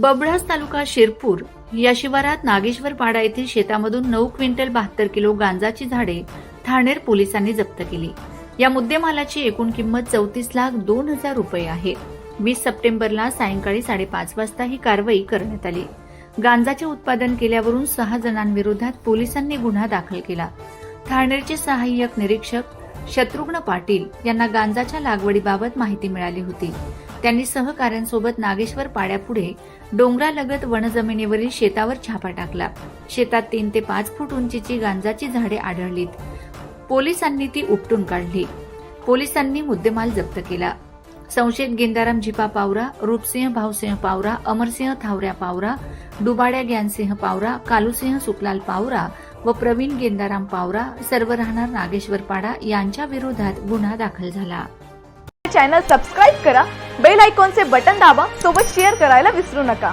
बबडास तालुका शिरपूर या शिवारात नागेश्वर पाडा येथील शेतामधून नऊ क्विंटल बहात्तर किलो गांजाची झाडे ठाणेर पोलिसांनी जप्त केली. या मुद्देमालाची एकूण किंमत चौतीस लाख दोन हजार रुपये आहे. वीस सप्टेंबरला सायंकाळी साडेपाच वाजता ही कारवाई करण्यात आली. गांजाचे उत्पादन केल्यावरून सहा जणांविरोधात पोलिसांनी गुन्हा दाखल केला. ठाणेरचे सहाय्यक निरीक्षक शत्रुघ्न पाटील यांना गांजाच्या लागवडीबाबत माहिती मिळाली होती. त्यांनी सहकाऱ्यांसोबत नागेश्वर पाड्यापुढे डोंगरालगत वनजमिनीवरील शेतावर छापा टाकला. शेतात तीन ते पाच फूट उंचीची गांजाची झाडे आढळलीत. पोलिसांनी ती उपटून काढली. पोलिसांनी मुद्देमाल जप्त केला. संशयित गेंदाराम झिपा पावरा रूपसिंह भाऊसिंह पावरा अमरसिंह थावऱ्या पावरा डुबाड्या ज्ञानसिंह पावरा कालुसिंह सुकलाल पावरा व प्रवीण गेंदाराम पावरा सर्व राहणार नागेश्वर पाडा यांच्या विरोधात गुन्हा दाखल झाला. चॅनल सबस्क्राईब करा बेल आयकॉनचे बटन दाबा सोबत शेअर करायला विसरू नका.